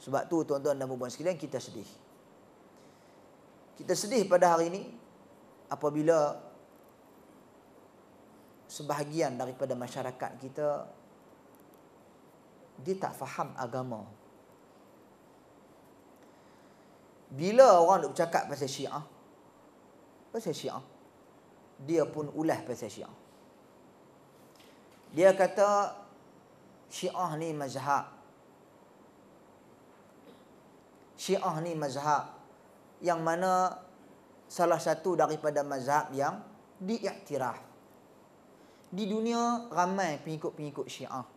Sebab tu tuan-tuan dan puan sekalian kita sedih. Kita sedih pada hari ini apabila sebahagian daripada masyarakat kita dia tak faham agama. Bila orang duk bercakap pasal Syiah, pasal Syiah, dia pun ulah pasal Syiah. Dia kata Syiah ni mazhab. Syiah ni mazhab yang mana salah satu daripada mazhab yang diiktiraf. Di dunia ramai pengikut-pengikut Syiah.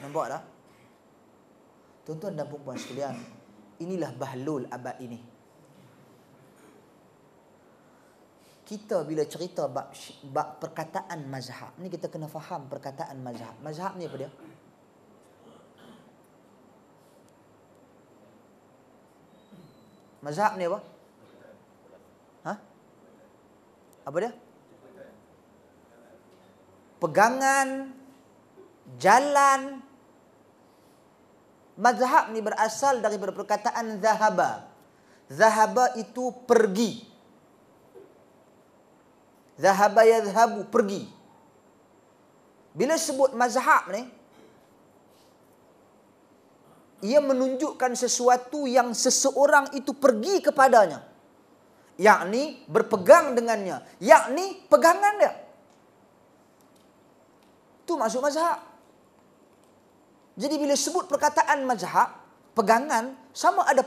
Nampak tak? Tuan-tuan dan puan sekalian, inilah bahlul abad ini. Kita bila cerita bab, bab perkataan mazhab, ni kita kena faham perkataan mazhab. Mazhab ni apa dia? Mazhab ni apa? Ha? Apa dia? Pegangan jalan Mazhab ni berasal daripada perkataan zahaba. Zahaba itu pergi. Zahaba yadhhabu pergi. Bila sebut mazhab ni ia menunjukkan sesuatu yang seseorang itu pergi kepadanya. Yakni berpegang dengannya. Yakni pegangan dia. Itu maksud mazhab. Jadi bila sebut perkataan mazhab, pegangan sama ada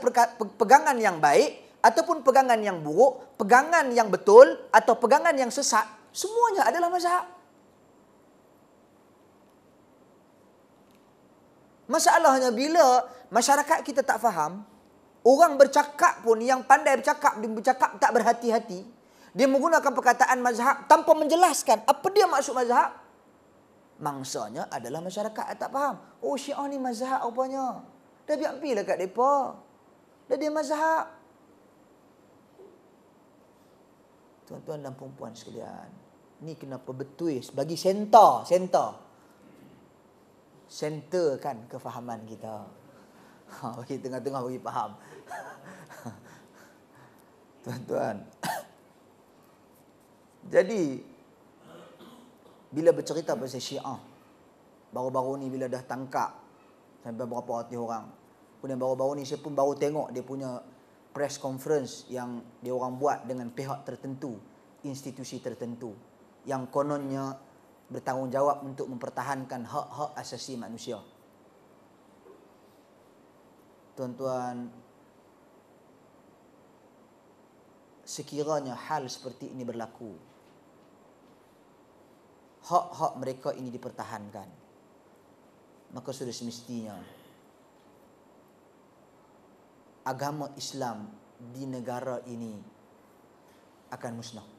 pegangan yang baik ataupun pegangan yang buruk, pegangan yang betul atau pegangan yang sesat, semuanya adalah mazhab. Masalahnya bila masyarakat kita tak faham, orang bercakap pun yang pandai bercakap, dia bercakap tak berhati-hati, dia menggunakan perkataan mazhab tanpa menjelaskan apa dia maksud mazhab, mangsanya adalah masyarakat yang tak faham. Oh Syiah ni mazhab rupanya. Dah biar lah kat mereka. Dah dia mazhab. Tuan-tuan dan perempuan sekalian. Ni kenapa betul bagi senter. Senter. Center kan kefahaman kita. Ha, bagi tengah-tengah bagi faham. Tuan-tuan. Jadi, bila bercerita pasal Syiah baru-baru ni bila dah tangkap sampai berapa ratus orang kemudian baru-baru ni saya pun baru tengok dia punya press conference yang dia orang buat dengan pihak tertentu institusi tertentu yang kononnya bertanggungjawab untuk mempertahankan hak-hak asasi manusia. Tuan-tuan sekiranya hal seperti ini berlaku hak-hak mereka ini dipertahankan maka sudah semestinya agama Islam di negara ini akan musnah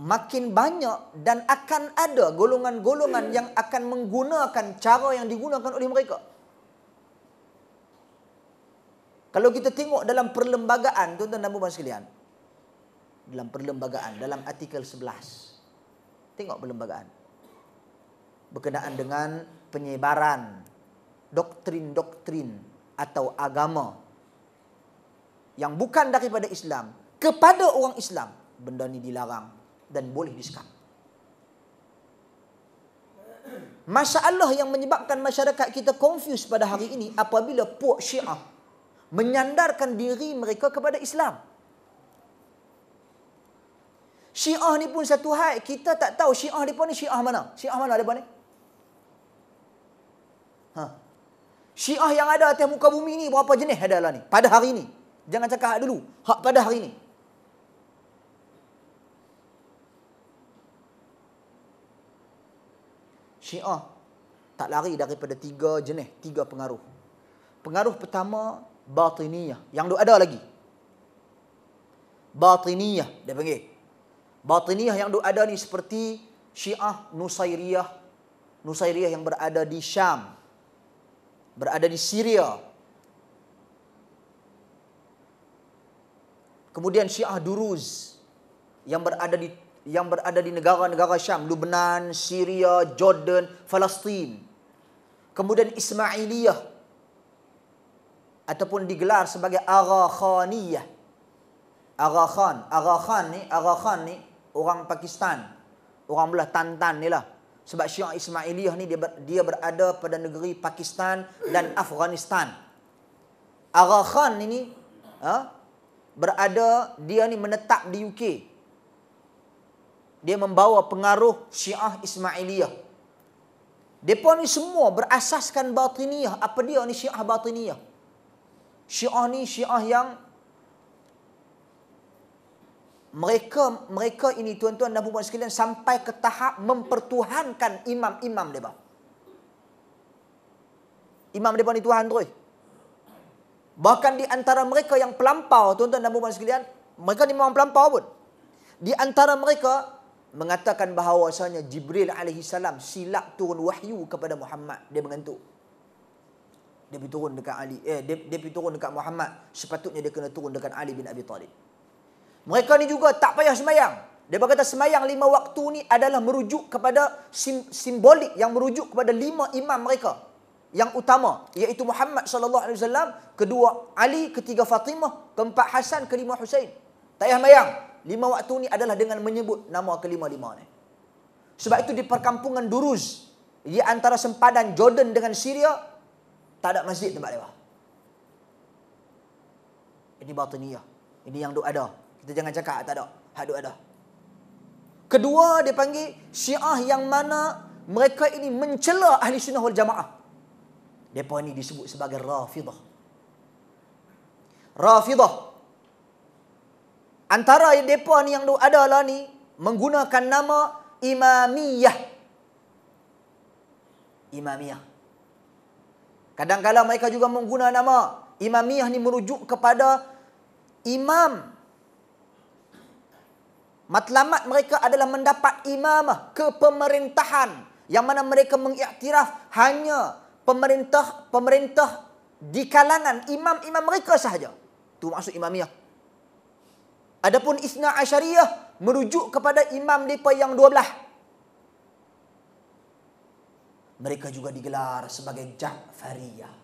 makin banyak dan akan ada golongan-golongan yang akan menggunakan cara yang digunakan oleh mereka. Kalau kita tengok dalam perlembagaan tuan-tuan dan puan sekalian dalam perlembagaan dalam artikel 11 tengok perlembagaan. Berkenaan dengan penyebaran doktrin-doktrin atau agama yang bukan daripada Islam kepada orang Islam benda ni dilarang dan boleh disekat Masalah yang menyebabkan masyarakat kita confuse pada hari ini apabila puak Syiah menyandarkan diri mereka kepada Islam. Syiah ni pun satu hal. Kita tak tahu Syiah pun ni Syiah mana. Syiah mana dia ni? Ha. Syiah yang ada atas muka bumi ni berapa jenis ada lah ni? Pada hari ni. Jangan cakap hak dulu. Hak pada hari ni. Syiah tak lari daripada tiga jenis, tiga pengaruh. Pengaruh pertama, batiniyah. Yang ada lagi. Batiniyah, dia panggil. Batiniyah yang ada ni seperti Syiah Nusairiyah. Nusairiyah yang berada di Syam. Berada di Syria. Kemudian Syiah Duruz yang berada di yang berada di negara-negara Syam, Lebanon, Syria, Jordan, Palestin. Kemudian Ismailiyah ataupun digelar sebagai Agha Khaniyah. Agha ni, Agha ni orang Pakistan. Orang belah Tantan ni lah. Sebab Syiah Ismailiyah ni dia, ber, dia berada pada negeri Pakistan dan Afghanistan. Agha Khan ini ha, berada, dia ni menetap di UK. Dia membawa pengaruh Syiah Ismailiyah. Mereka ni semua berasaskan batiniyah. Apa dia ni Syiah batiniyah? Syiah ni Syiah yang mereka mereka ini tuan-tuan dan puan sekalian sampai ke tahap mempertuhankan imam-imam mereka. Imam mereka ni Tuhan terus. Bahkan di antara mereka yang pelampau, tuan-tuan dan puan sekalian, mereka ni memang pelampau pun. Di antara mereka mengatakan bahawasanya Jibril alaihi salam silap turun wahyu kepada Muhammad. Dia mengantuk. Dia pergi turun dekat Ali. Eh, dia, dia pergi turun dekat Muhammad. Sepatutnya dia kena turun dekat Ali bin Abi Talib. Mereka ni juga tak payah semayang. Dia berkata semayang lima waktu ni adalah merujuk kepada sim, simbolik yang merujuk kepada lima imam mereka yang utama iaitu Muhammad sallallahu alaihi wasallam, kedua Ali, ketiga Fatimah, keempat Hasan, kelima Husain. Tak payah semayang. Lima waktu ni adalah dengan menyebut nama kelima-lima ni. Sebab itu di perkampungan Duruz di antara sempadan Jordan dengan Syria tak ada masjid tempat lewat. Ini batiniyah. Ini yang duk ada. Kita jangan cakap tak ada. Hak duk ada. Kedua dia panggil Syiah yang mana mereka ini mencela ahli sunnah wal jamaah. Mereka ini disebut sebagai Rafidah. Rafidah. Antara mereka ni yang ada lah ni menggunakan nama Imamiyah. Imamiyah. Kadang-kadang mereka juga menggunakan nama Imamiyah ni merujuk kepada imam Matlamat mereka adalah mendapat imamah kepemerintahan yang mana mereka mengiktiraf hanya pemerintah pemerintah di kalangan imam-imam mereka sahaja. Itu maksud imamiyah. Adapun Isna Asyariyah merujuk kepada imam mereka yang dua belah. Mereka juga digelar sebagai Ja'fariyah.